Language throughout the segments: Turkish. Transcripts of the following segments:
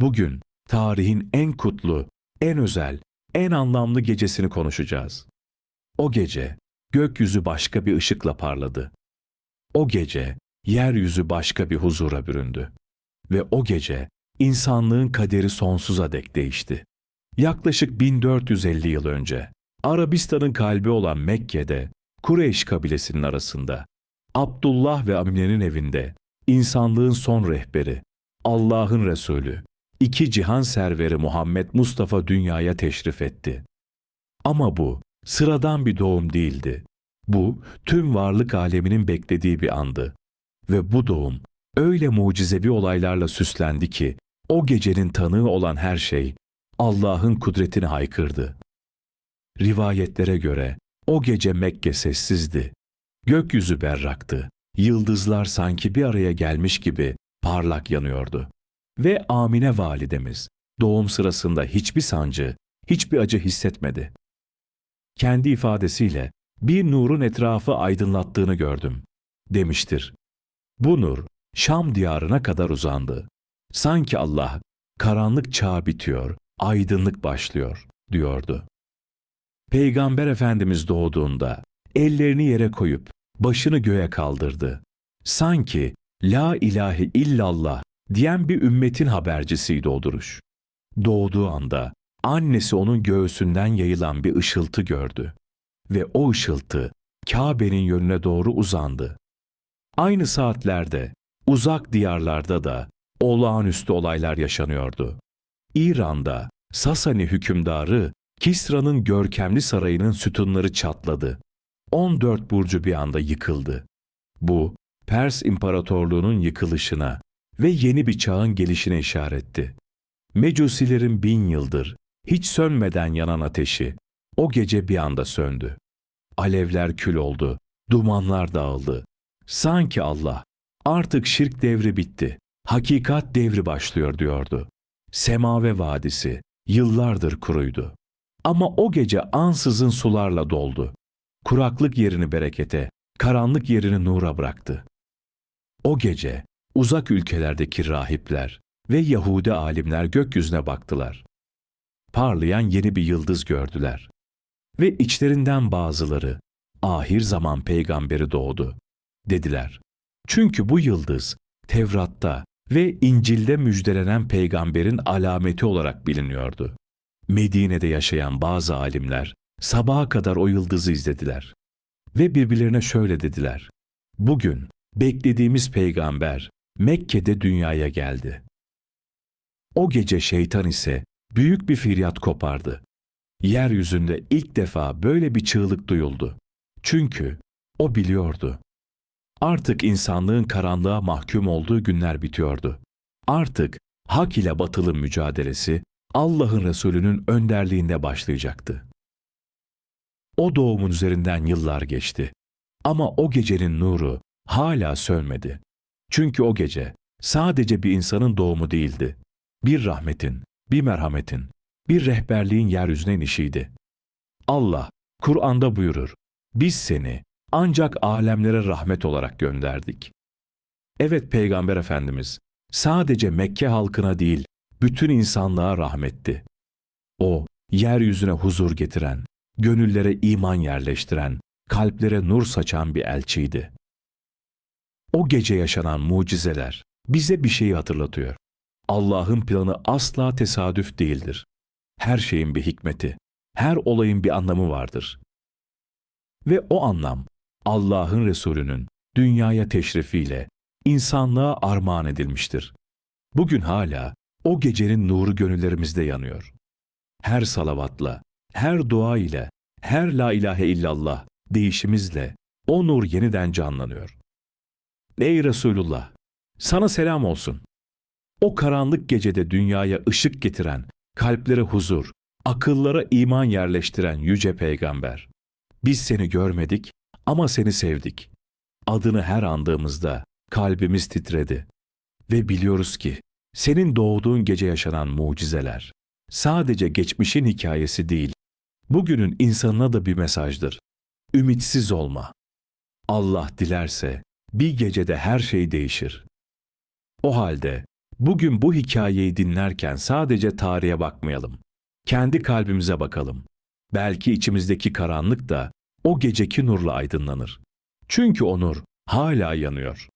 Bugün tarihin en kutlu, en özel, en anlamlı gecesini konuşacağız. O gece gökyüzü başka bir ışıkla parladı. O gece yeryüzü başka bir huzura büründü. Ve o gece insanlığın kaderi sonsuza dek değişti. Yaklaşık 1450 yıl önce Arabistan'ın kalbi olan Mekke'de Kureyş kabilesinin arasında Abdullah ve Amine'nin evinde insanlığın son rehberi, Allah'ın Resulü, iki cihan serveri Muhammed Mustafa dünyaya teşrif etti. Ama bu sıradan bir doğum değildi. Bu tüm varlık aleminin beklediği bir andı. Ve bu doğum öyle mucizevi olaylarla süslendi ki o gecenin tanığı olan her şey Allah'ın kudretini haykırdı. Rivayetlere göre o gece Mekke sessizdi. Gökyüzü berraktı. Yıldızlar sanki bir araya gelmiş gibi parlak yanıyordu. Ve Amine validemiz doğum sırasında hiçbir sancı, hiçbir acı hissetmedi. Kendi ifadesiyle bir nurun etrafı aydınlattığını gördüm demiştir. Bu nur Şam diyarına kadar uzandı. Sanki Allah karanlık çağ bitiyor, aydınlık başlıyor diyordu. Peygamber Efendimiz doğduğunda ellerini yere koyup başını göğe kaldırdı. Sanki La ilahe illallah diyen bir ümmetin habercisiydi o duruş. Doğduğu anda annesi onun göğsünden yayılan bir ışıltı gördü ve o ışıltı Kabe'nin yönüne doğru uzandı. Aynı saatlerde uzak diyarlarda da olağanüstü olaylar yaşanıyordu. İran'da Sasani hükümdarı Kisra'nın görkemli sarayının sütunları çatladı. 14 burcu bir anda yıkıldı. Bu, Pers İmparatorluğu'nun yıkılışına ve yeni bir çağın gelişine işaretti. Mecusilerin bin yıldır hiç sönmeden yanan ateşi o gece bir anda söndü. Alevler kül oldu, dumanlar dağıldı. Sanki Allah artık şirk devri bitti, hakikat devri başlıyor diyordu. Semave Vadisi yıllardır kuruydu. Ama o gece ansızın sularla doldu. Kuraklık yerini berekete, karanlık yerini nura bıraktı. O gece uzak ülkelerdeki rahipler ve Yahudi alimler gökyüzüne baktılar. Parlayan yeni bir yıldız gördüler. Ve içlerinden bazıları, ahir zaman peygamberi doğdu, dediler. Çünkü bu yıldız, Tevrat'ta ve İncil'de müjdelenen peygamberin alameti olarak biliniyordu. Medine'de yaşayan bazı alimler, sabaha kadar o yıldızı izlediler. Ve birbirlerine şöyle dediler. Bugün beklediğimiz peygamber Mekke'de dünyaya geldi. O gece şeytan ise büyük bir firyat kopardı. Yeryüzünde ilk defa böyle bir çığlık duyuldu. Çünkü o biliyordu. Artık insanlığın karanlığa mahkum olduğu günler bitiyordu. Artık hak ile batılın mücadelesi Allah'ın Resulü'nün önderliğinde başlayacaktı. O doğumun üzerinden yıllar geçti. Ama o gecenin nuru hala sönmedi. Çünkü o gece sadece bir insanın doğumu değildi. Bir rahmetin, bir merhametin, bir rehberliğin yeryüzüne inişiydi. Allah Kur'an'da buyurur, biz seni ancak alemlere rahmet olarak gönderdik. Evet Peygamber Efendimiz sadece Mekke halkına değil, bütün insanlığa rahmetti. O, yeryüzüne huzur getiren, gönüllere iman yerleştiren, kalplere nur saçan bir elçiydi. O gece yaşanan mucizeler bize bir şeyi hatırlatıyor. Allah'ın planı asla tesadüf değildir. Her şeyin bir hikmeti, her olayın bir anlamı vardır. Ve o anlam Allah'ın Resulü'nün dünyaya teşrifiyle insanlığa armağan edilmiştir. Bugün hala o gecenin nuru gönüllerimizde yanıyor. Her salavatla, her dua ile, her la ilahe illallah değişimizle o nur yeniden canlanıyor. Ey Resulullah! Sana selam olsun. O karanlık gecede dünyaya ışık getiren, kalplere huzur, akıllara iman yerleştiren yüce peygamber. Biz seni görmedik ama seni sevdik. Adını her andığımızda kalbimiz titredi. Ve biliyoruz ki senin doğduğun gece yaşanan mucizeler sadece geçmişin hikayesi değil, bugünün insanına da bir mesajdır. Ümitsiz olma. Allah dilerse bir gecede her şey değişir. O halde Bugün bu hikayeyi dinlerken sadece tarihe bakmayalım. Kendi kalbimize bakalım. Belki içimizdeki karanlık da o geceki nurla aydınlanır. Çünkü o nur hala yanıyor.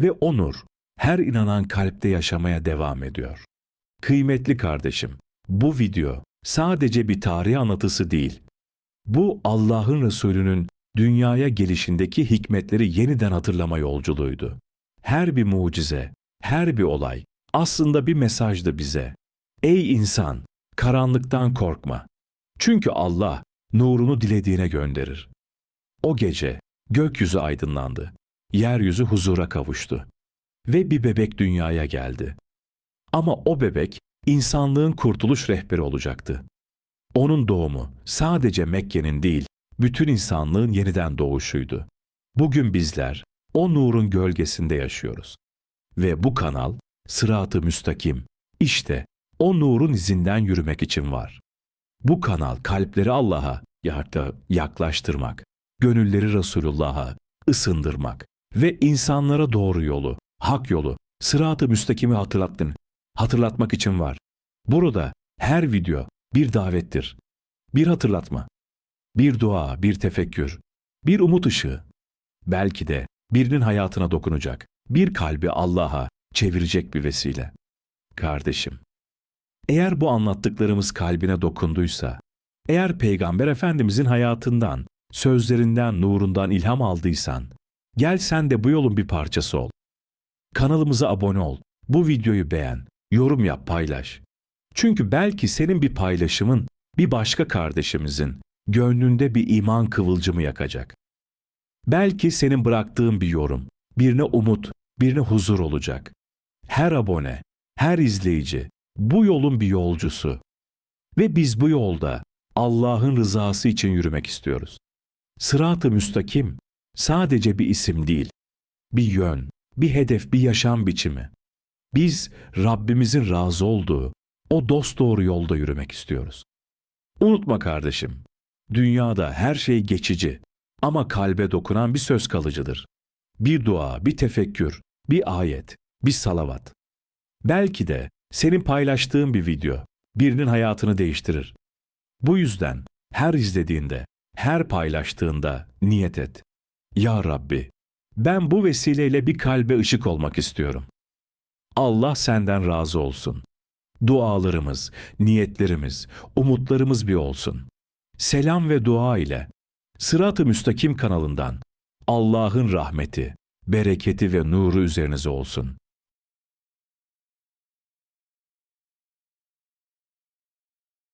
Ve o nur her inanan kalpte yaşamaya devam ediyor. Kıymetli kardeşim, bu video sadece bir tarih anlatısı değil. Bu Allah'ın Resulü'nün dünyaya gelişindeki hikmetleri yeniden hatırlama yolculuğuydu. Her bir mucize, her bir olay aslında bir mesajdı bize. Ey insan, karanlıktan korkma. Çünkü Allah nurunu dilediğine gönderir. O gece gökyüzü aydınlandı. Yeryüzü huzura kavuştu. Ve bir bebek dünyaya geldi. Ama o bebek insanlığın kurtuluş rehberi olacaktı. Onun doğumu sadece Mekke'nin değil, bütün insanlığın yeniden doğuşuydu. Bugün bizler o nurun gölgesinde yaşıyoruz. Ve bu kanal sıratı müstakim. İşte o nurun izinden yürümek için var. Bu kanal kalpleri Allah'a yaklaştırmak, gönülleri Resulullah'a ısındırmak ve insanlara doğru yolu, hak yolu, sıratı müstakimi hatırlattın, hatırlatmak için var. Burada her video bir davettir, bir hatırlatma, bir dua, bir tefekkür, bir umut ışığı. Belki de birinin hayatına dokunacak, bir kalbi Allah'a çevirecek bir vesile. Kardeşim, eğer bu anlattıklarımız kalbine dokunduysa, eğer Peygamber Efendimizin hayatından, sözlerinden, nurundan ilham aldıysan, gel sen de bu yolun bir parçası ol. Kanalımıza abone ol, bu videoyu beğen, yorum yap, paylaş. Çünkü belki senin bir paylaşımın bir başka kardeşimizin gönlünde bir iman kıvılcımı yakacak. Belki senin bıraktığın bir yorum birine umut, birine huzur olacak. Her abone, her izleyici bu yolun bir yolcusu. Ve biz bu yolda Allah'ın rızası için yürümek istiyoruz. Sırat-ı müstakim sadece bir isim değil, bir yön, bir hedef, bir yaşam biçimi. Biz Rabbimizin razı olduğu o dosdoğru yolda yürümek istiyoruz. Unutma kardeşim, dünyada her şey geçici ama kalbe dokunan bir söz kalıcıdır. Bir dua, bir tefekkür, bir ayet, bir salavat. Belki de senin paylaştığın bir video birinin hayatını değiştirir. Bu yüzden her izlediğinde, her paylaştığında niyet et. Ya Rabbi, ben bu vesileyle bir kalbe ışık olmak istiyorum. Allah senden razı olsun. Dualarımız, niyetlerimiz, umutlarımız bir olsun. Selam ve dua ile Sırat-ı Müstakim kanalından Allah'ın rahmeti, bereketi ve nuru üzerinize olsun.